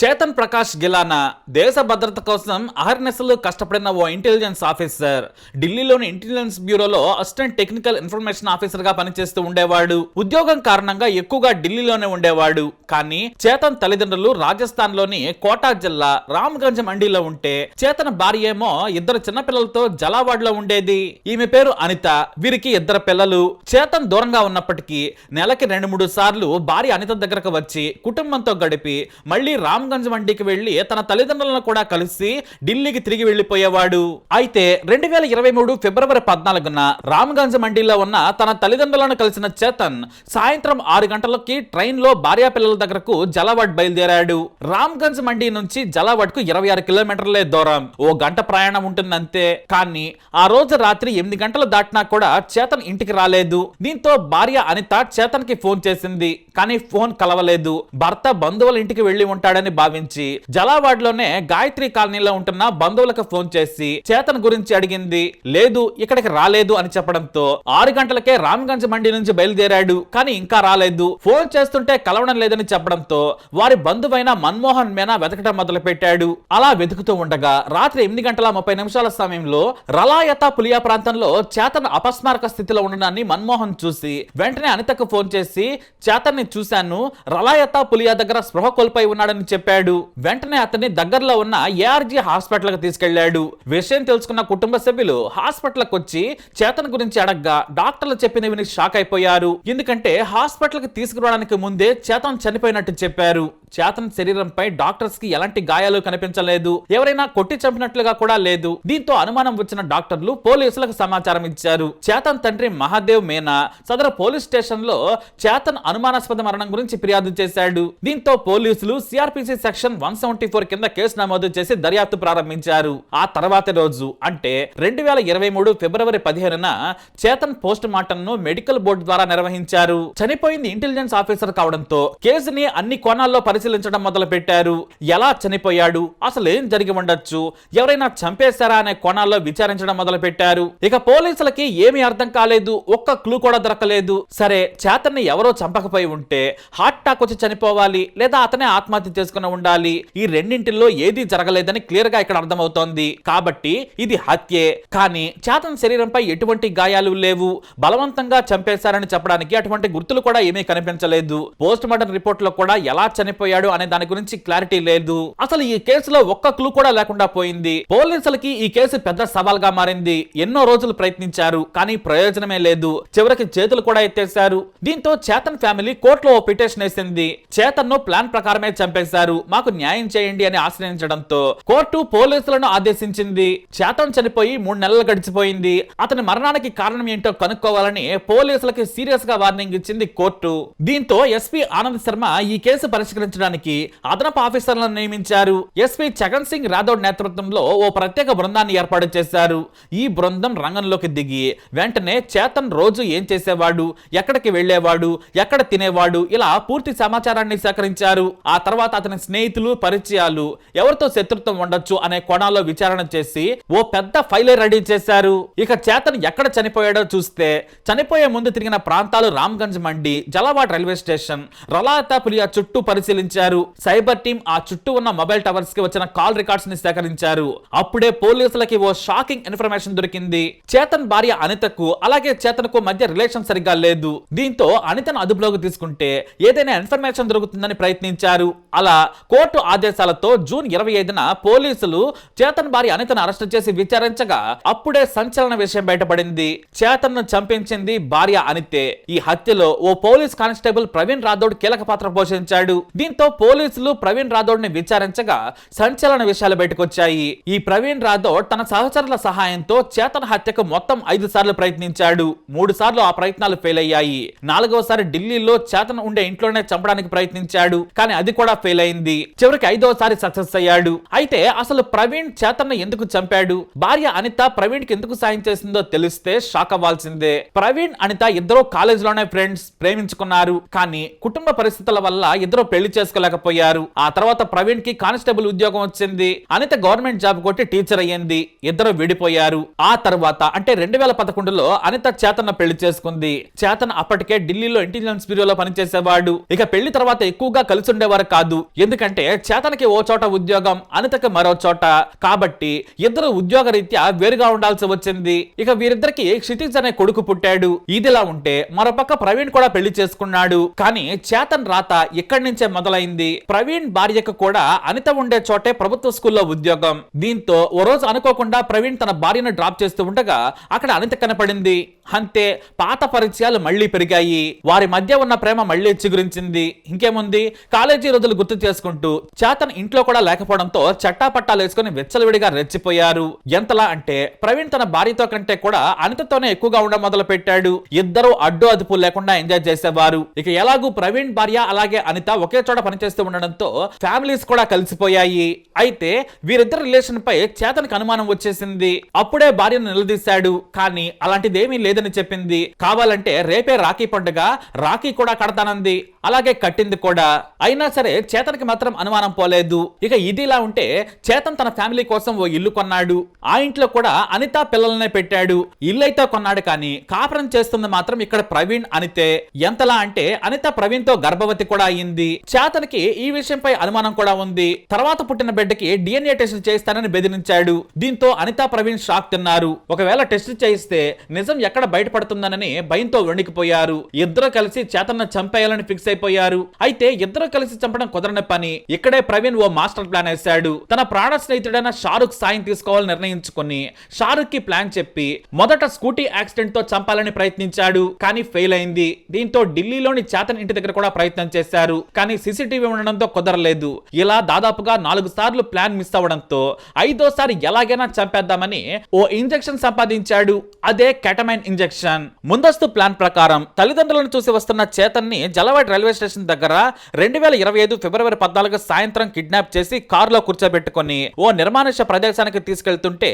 చేతన్ ప్రకాష్ గిలానా దేశ భద్రత కోసం అహర్నెస్లు కష్టపడిన ఓ ఇంటెలిజెన్స్ ఆఫీసర్. ఢిల్లీలోని ఇంటెలిజెన్స్ బ్యూరోలో అసిస్టెంట్ టెక్నికల్ ఇన్ఫర్మేషన్ ఆఫీసర్గా పనిచేస్తూ ఉండేవాడు. ఉద్యోగం కారణంగా ఎక్కువగా ఢిల్లీలోనే ఉండేవాడు. కానీ చేతన్ తల్లిదండ్రులు రాజస్థాన్లోని కోటా జిల్లా రామ్గంజ్ మండీలో ఉంటే చేతన్ భార్య ఏమో ఇద్దరు చిన్నపిల్లలతో జలావాడ్లో ఉండేది. ఈమె పేరు అనిత వీరికి ఇద్దరు పిల్లలు. చేతన్ దూరంగా ఉన్నప్పటికీ నెలకి రెండు మూడు సార్లు భార్య అనిత దగ్గరకు వచ్చి కుటుంబంతో గడిపి మళ్ళీ రామ్గంజ్ మండీకి వెళ్ళి తన తల్లిదండ్రులను కూడా కలిసి ఢిల్లీకి తిరిగి వెళ్ళిపోయేవాడు అయితే రెండు వేల ఇరవై మూడు ఫిబ్రవరి పద్నాలుగున రామ్గంజ్ మండీలో ఉన్న తన తల్లిదండ్రులను కలిసిన చేతన్ సాయంత్రం ఆరు గంటలకి ట్రైన్లో భార్యా పిల్లల దగ్గరకు జలావడ్ బయలుదేరాడు. రామ్గంజ్ మండీ నుంచి జలావడ్కు ఇరవై ఆరు కిలోమీటర్లే దూరం. ఓ గంట ప్రయాణం ఉంటుందంతే. కానీ ఆ రోజు రాత్రి ఎనిమిది గంటలు దాటినా కూడా చేతన్ ఇంటికి రాలేదు. దీంతో భార్య అనిత చేతన్కి ఫోన్ చేసింది. కానీ ఫోన్ కలవలేదు. భర్త బంధువుల ఇంటికి వెళ్ళి ఉంటాడని భావించి జలావాడ్లోనే గాయత్రి కాలనీలో ఉంటున్న బంధువులకు ఫోన్ చేసి చేతన్ గురించి అడిగింది. లేదు ఇక్కడికి రాలేదు అని చెప్పడంతో ఆరు గంటలకే రామ్గంజ్ మండి నుంచి బయలుదేరాడు కానీ ఇంకా రాలేదు. ఫోన్ చేస్తుంటే కలవడం లేదని చెప్పడంతో వారి బంధువైన మన్మోహన్ మేనా వెతకడం మొదలు పెట్టాడు అలా వెతుకుతూ ఉండగా రాత్రి ఎనిమిది గంటల ముప్పై నిమిషాల సమయంలో రలాయత పులియా ప్రాంతంలో చేతన్ అపస్మారక స్థితిలో ఉండడాన్ని మన్మోహన్ చూసి వెంటనే అనితకు ఫోన్ చేసి చేతన్ని చూశాను. రలాయత పులియా దగ్గర స్పృహ కోల్పోయి ఉన్నాడని చెప్పాడు. వెంటనే అతన్ని దగ్గరలో ఉన్న ఏఆర్జీ హాస్పిటల్కి తీసుకెళ్ళాడు విషయం తెలుసుకున్న కుటుంబ సభ్యులు హాస్పిటల్ వచ్చి చేతన్ గురించి అడగ్గా డాక్టర్లు చెప్పిన విని షాక్ అయిపోయారు. ఎందుకంటే హాస్పిటల్కి తీసుకురావడానికి ముందే చేతన్ చనిపోయినట్టు చెప్పారు. చేతన్ శరీరంపై డాక్టర్స్కి ఎలాంటి గాయాలు కనిపించలేదు. ఎవరైనా కొట్టి చంపినట్లుగా కూడా లేదు. దీంతో అనుమానం వచ్చిన డాక్టర్లు పోలీసులకు సమాచారం ఇచ్చారు. చేతన్ తండ్రి మహాదేవ్ మేనా సదర పోలీస్ స్టేషన్లో చేతన్ అనుమానాస్పద మరణం గురించి ఫిర్యాదు చేశాడు. దీంతో పోలీసులు CRPC section one seventy four కింద కేసు నమోదు చేసి దర్యాప్తు ప్రారంభించారు. ఆ తర్వాత రోజు అంటే రెండు వేల ఇరవై మూడు ఫిబ్రవరి పదిహేనున చేతన్ పోస్ట్ మార్టం ను మెడికల్ బోర్డు ద్వారా నిర్వహించారు. చనిపోయింది ఇంటెలిజెన్స్ ఆఫీసర్ కావడంతో కేసుని అన్ని కోణాల్లో పరిశీలించడం మొదలు పెట్టారు ఎలా చనిపోయాడు? అసలు ఏం జరిగి ఉండొచ్చు? ఎవరైనా చంపేశారా అనే కోణాల్లో విచారించడం మొదలు పెట్టారు ఇక పోలీసులకి ఏమీ అర్థం కాలేదు. ఒక్క క్లూ కూడా దొరకలేదు. సరే చేతన్ని ఎవరో చంపకపోయి ఉంటే హార్ట్ అటాక్ వచ్చి చనిపోవాలి లేదా అతనే ఆత్మహత్య చేసుకుని ఉండాలి. ఈ రెండింటిలో ఏది జరగలేదని క్లియర్గా ఇక్కడ అర్థమవుతోంది. కాబట్టి ఇది హత్యే. కానీ చేతన్ శరీరంపై ఎటువంటి గాయాలు లేవు. బలవంతంగా చంపేశారని చెప్పడానికి అటువంటి గుర్తులు కూడా ఏమీ కనిపించలేదు. పోస్ట్ మార్టం రిపోర్ట్లో కూడా ఎలా చనిపోయాడు అనే దాని గురించి క్లారిటీ లేదు. అసలు ఈ కేసులో ఒక్క క్లూ కూడా లేకుండా పోయింది. పోలీసులకి ఈ కేసు పెద్ద సవాల్గా మారింది. ఎన్నో రోజులు ప్రయత్నించారు. కానీ ప్రయోజనమే లేదు. చివరికి చేతులు కూడా ఎత్తేశారు. దీంతో చేతన్ ఫ్యామిలీ కోర్టులో ఓ పిటిషన్ వేసింది. చేతన్ను ప్లాన్ ప్రకారమే చంపేశారు. మాకు న్యాయం చేయండి అని ఆశ్రయించడంతో కోర్టు పోలీసులను ఆదేశించింది. చేతన్ చనిపోయి మూడు నెలలు గడిచిపోయింది. అతని మరణానికి కారణం ఏంటో కనుక్కోవాలని పోలీసులకి సీరియస్గా వార్నింగ్ ఇచ్చింది కోర్టు. దీంతో ఎస్పీ ఆనంద్ శర్మ ఈ కేసు పరిష్కరించడానికి అదనపు ఆఫీసర్లను నియమించారు. ఎస్పీ జగన్ సింగ్ రాథోడ్ నేతృత్వంలో ఓ ప్రత్యేక బృందాన్ని ఏర్పాటు చేశారు. ఈ బృందం రంగంలోకి దిగి వెంటనే చేతన్ రోజు ఏం చేసేవాడు? ఎక్కడికి వెళ్ళేవాడు? ఎక్కడ తినేవాడు? ఇలా పూర్తి సమాచారాన్ని సేకరించారు. ఆ తర్వాత అతని స్నేహితులు పరిచయాలు ఎవరితో శత్రుత్వం ఉండొచ్చు అనే కోణాల్లో విచారణ చేసి ఓ పెద్ద ఫైలే రెడీ చేశారు. ఇక చేతన్ ఎక్కడ చనిపోయాడో చూస్తే చనిపోయే ముందు తిరిగిన ప్రాంతాలు రామ్గంజ్ మండి జలవాడ్ రైల్వే స్టేషన్ రలాతాపులియా చుట్టూ పరిశీలించారు. సైబర్ టీం ఆ చుట్టూ ఉన్న మొబైల్ టవర్స్కి వచ్చిన కాల్ రికార్డ్స్ని సేకరించారు. అప్పుడే పోలీసులకి ఓ షాకింగ్ ఇన్ఫర్మేషన్ దొరికింది. చేతన్ భార్య అనితకు అలాగే చేతన్కు మధ్య రిలేషన్ సరిగ్గా లేదు. దీంతో అనితను అదుపులోకి తీసుకుంటే ఏదైనా ఇన్ఫర్మేషన్ దొరుకుతుందని ప్రయత్నించారు. అలా కోర్టు ఆదేశాలతో జూన్ ఇరవై ఐదున పోలీసులు చేతన్ భార్య అనితను అరెస్ట్ చేసి విచారించగా అప్పుడే సంచలన విషయం బయటపడింది. చేతన్ను చంపించింది భార్య అనితే. ఈ హత్యలో ఓ పోలీస్ కానిస్టేబుల్ ప్రవీణ్ రాథోడ్ కీలక పాత్ర పోషించాడు. దీంతో పోలీసులు ప్రవీణ్ రాథోడ్ని విచారించగా సంచలన విషయాలు బయటకొచ్చాయి. ఈ ప్రవీణ్ రాథోడ్ తన సహచరుల సహాయంతో చేతన్ హత్యకు మొత్తం ఐదు సార్లు ప్రయత్నించాడు. మూడు సార్లు ఆ ప్రయత్నాలు ఫెయిల్ అయ్యాయి నాలుగోసారి ఢిల్లీలో చేతన్ ఉండే ఇంట్లోనే చంపడానికి ప్రయత్నించాడు. కానీ అది కూడా ఫెయిల్ అయింది. చివరికి ఐదోసారి సక్సెస్ అయ్యాడు. అయితే అసలు ప్రవీణ్ చేతన్ ఎందుకు చంపాడు? భార్య అనిత ప్రవీణ్కి ఎందుకు సాయం చేసిందో తెలిస్తే షాక్ అవ్వాల్సిందే. ప్రవీణ్ అనిత ఇద్దరు కాలేజ్లోనే ఫ్రెండ్స్ ప్రేమించుకున్నారు. కానీ కుటుంబ పరిస్థితుల వల్ల ఇద్దరు పెళ్ళి చేసుకోలేకపోయారు. ఆ తర్వాత ప్రవీణ్కి కానిస్టేబుల్ ఉద్యోగం వచ్చింది. అనిత గవర్నమెంట్ జాబ్ కొట్టి టీచర్ అయ్యింది. ఇద్దరు విడిపోయారు. ఆ తర్వాత అంటే రెండు వేల పదకొండులో అనిత చేతన్న పెళ్ళి చేసుకుంది. చేతన్ అప్పటికే ఢిల్లీలో ఇంటెలిజెన్స్ బ్యూరోలో పనిచేసేవాడు. ఇక పెళ్ళి తర్వాత ఎక్కువగా కలిసి ఉండేవారు కాదు. ఎందుకంటే చేతనకి ఓ చోట ఉద్యోగం అనితకి మరో చోట. కాబట్టి ఇద్దరు ఉద్యోగ రీత్యా వేరుగా ఉండాల్సి వచ్చింది. ఇక వీరిద్దరికి క్షితిజ్ అనే కొడుకు పుట్టాడు. ఇదిలా ఉంటే మరోపక్క ప్రవీణ్ కూడా పెళ్ళి చేసుకున్నాడు. కానీ చేతన్ రాత ఇక్కడి నుంచే మొదలైంది. ప్రవీణ్ భార్యకు కూడా అనిత ఉండే చోటే ప్రభుత్వ స్కూల్లో ఉద్యోగం. దీంతో ఓ రోజు అనుకోకుండా ప్రవీణ్ తన భార్యను డ్రాప్ చేస్తూ ఉండగా అక్కడ అనిత కనపడింది. అంతే పాత పరిచయాలు మళ్ళీ పెరిగాయి. వారి మధ్య ఉన్న ప్రేమ మళ్ళీ చిగురించింది. ఇంకేముంది? కాలేజీ రోజులు గుర్తు చేసుకుంటూ చేతన్ ఇంట్లో కూడా లేకపోవడంతో చట్టా పట్టాలు వేసుకుని వెచ్చలవిడిగా రెచ్చిపోయారు. ఎంతలా అంటే ప్రవీణ్ తన భార్యతో కంటే కూడా అనితతోనే ఎక్కువగా ఉండడం మొదలు పెట్టాడు ఇద్దరు అడ్డు అదుపు లేకుండా ఎంజాయ్ చేసేవారు. ఇక ఎలాగూ ప్రవీణ్ భార్య అలాగే అనిత ఒకే చోట పనిచేస్తూ ఉండడంతో ఫ్యామిలీస్ కూడా కలిసిపోయాయి. అయితే వీరిద్దరి రిలేషన్ పై చేతనకు అనుమానం వచ్చేసింది. అప్పుడే భార్యను నిలదీశాడు. కానీ అలాంటిదేమీ లేదు లేదని చెప్పింది. కావాలంటే రేపే రాఖీ పండుగ రాఖీ కూడా కడతానంది. అలాగే కట్టింది కూడా. అయినా సరే చేతన్కి మాత్రం అనుమానం పోలేదు. ఇక ఇదిలా ఉంటే చేతన్ తన ఫ్యామిలీ కోసం ఓ ఇల్లు కొన్నాడు. ఆ ఇంట్లో కూడా అనిత పిల్లలనే పెట్టాడు. ఇల్లు అయితే కొన్నాడు కానీ కాపురం చేస్తుంది మాత్రం ఇక్కడ ప్రవీణ్ అనితే. ఎంతలా అంటే అనిత ప్రవీణ్తో గర్భవతి కూడా అయింది చేతన్కి ఈ విషయంపై అనుమానం కూడా ఉంది. తర్వాత పుట్టిన బిడ్డకి డిఎన్ఏ టెస్ట్ చేస్తానని బెదిరించాడు. దీంతో అనిత ప్రవీణ్ షాక్ తిన్నారు. ఒకవేళ టెస్ట్ చేయిస్తే నిజం ఎక్కడ బయటపడుతుందనని భయంతో వణికిపోయారు. ఇద్దరు కలిసి చేతన్న చంపేయాలని ఫిక్స్ అయిపోయారు. అయితే ఇద్దరు కలిసి చంపడం కుదరని పని. ఇక్కడే ప్రవీణ్ ఓ మాస్టర్ ప్లాన్ వేశాడు. తన ప్రాణ స్నేహితుడైన షారుఖ్ సాయం తీసుకోవాలని నిర్ణయించుకుని షారుఖ్కి ప్లాన్ చెప్పి మొదట స్కూటీ యాక్సిడెంట్తో చంపాలని ప్రయత్నించాడు. కానీ ఫెయిల్ అయింది. దీంతో ఢిల్లీలోని చేతన్ ఇంటి దగ్గర కూడా ప్రయత్నం చేశారు. కానీ సీసీటీవీ ఉండడంతో కుదరలేదు. ఇలా దాదాపుగా నాలుగు సార్లు ప్లాన్ మిస్ అవడంతో ఐదోసారి ఎలాగైనా చంపేద్దామని ఓ ఇంజెక్షన్ సంపాదించాడు. అదే కెటమైన్ ఇంజెక్షన్. ముందస్తు ప్లాన్ ప్రకారం తల్లిదండ్రులను చూసి వస్తున్న చేతన్ని జలవాడ్ రైల్వే స్టేషన్ దగ్గర రెండు వేల ఇరవై ఐదు ఫిబ్రవరి పద్నాలుగు సాయంత్రం కిడ్నాప్ చేసి కారులో కూర్చోబెట్టుకొని ఓ నిర్మానుష్య ప్రదేశానికి తీసుకెళ్తుంటే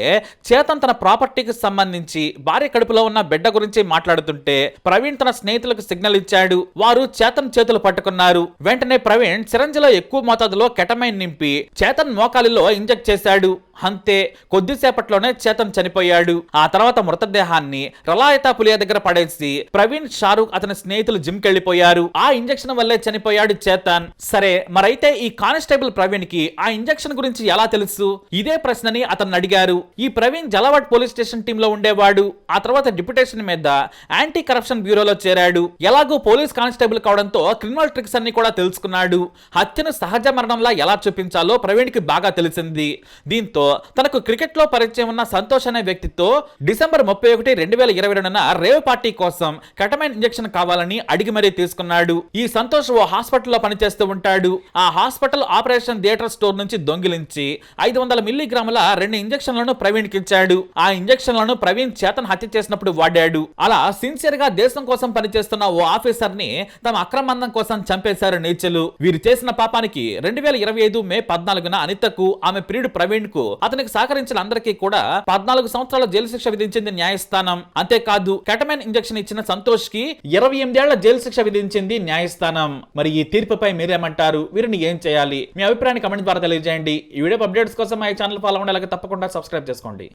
చేతన్ తన ప్రాపర్టీకి సంబంధించి భార్య కడుపులో ఉన్న బిడ్డ గురించి మాట్లాడుతుంటే ప్రవీణ్ తన స్నేహితులకు సిగ్నల్ ఇచ్చాడు. వారు చేతన్ చేతులు పట్టుకున్నారు. వెంటనే ప్రవీణ్ సిరంజిలో ఎక్కువ మోతాదులో కెటమైన్ నింపి చేతన్ మోకాలిలో ఇంజెక్ట్ చేశాడు. అంతే కొద్దిసేపట్లోనే చేతన్ చనిపోయాడు. ఆ తర్వాత మృతదేహాన్ని రలాయతా పులియ దగ్గర పడేసి ప్రవీణ్ షారూక్ అతని స్నేహితులు జిమ్ కెళ్ళిపోయారు ఆ ఇంజెక్షన్ వల్లే చనిపోయాడు చేతన్. సరే మరైతే ఈ కానిస్టేబుల్ ప్రవీణ్కి ఆ ఇంజెక్షన్ గురించి ఎలా తెలుసు? ఇదే ప్రశ్నని అతను అడిగారు. ఈ ప్రవీణ్ జలవాడ్ పోలీస్ స్టేషన్ టీమ్లో ఉండేవాడు. ఆ తర్వాత డిప్యుటేషన్ మీద యాంటీ కరప్షన్ బ్యూరోలో చేరాడు. ఎలాగో పోలీస్ కానిస్టేబుల్ కావడంతో క్రిమినల్ ట్రిక్స్ అన్ని కూడా తెలుసుకున్నాడు. హత్యను సహజ మరణంలా ఎలా చూపించాలో ప్రవీణ్కి బాగా తెలిసింది. దీంతో తనకు క్రికెట్లో పరిచయం ఉన్న సంతోష్ అనే వ్యక్తితో డిసెంబర్ ముప్పై ఒకటి రెండు వేల ఇరవై రెండున రేవ్ పార్టీ కోసం కటమైన్ ఇంజెక్షన్ కావాలని అడిగి మరీ తీసుకున్నాడు. ఈ సంతోష్ ఓ హాస్పిటల్లో పనిచేస్తూ ఉంటాడు. ఆ హాస్పిటల్ ఆపరేషన్ థియేటర్ స్టోర్ నుంచి దొంగిలించి ఐదు వందల మిల్లీగ్రాముల రెండు ఇంజక్షన్లను ప్రవీణ్కి ఇచ్చాడు ఆ ఇంజక్షన్లను ప్రవీణ్ చేతన్ హత్య చేసినప్పుడు వాడాడు. అలా సిన్సియర్గా దేశం కోసం పనిచేస్తున్న ఓ ఆఫీసర్ని తమ అక్రమందం కోసం చంపేశారు నీచలు. వీరు చేసిన పాపానికి రెండు వేల ఇరవై ఐదు మే పద్నాలుగున అనితకు ఆమె ప్రియుడు ప్రవీణ్కు అతనికి సహకరించిన అందరికీ కూడా పద్నాలుగు సంవత్సరాల జైలు శిక్ష విధించింది న్యాయస్థానం. అంతేకాదు కెటమైన్ ఇంజెక్షన్ ఇచ్చిన సంతోష్కి ఇరవై ఎనిమిదేళ్ళ జైలు శిక్ష విధించింది న్యాయస్థానం. మరి ఈ తీర్పుపై మీరేమంటారు? వీరిని ఏం చేయాలి? మీ అభిప్రాయాన్ని కమెంట్ ద్వారా తెలియజేయండి. ఈ వీడియో అప్డేట్స్ కోసం మా ఛానల్ ఫాలో అవ్వండి అలాగే తప్పకుండా సబ్స్క్రైబ్ చేసుకోండి.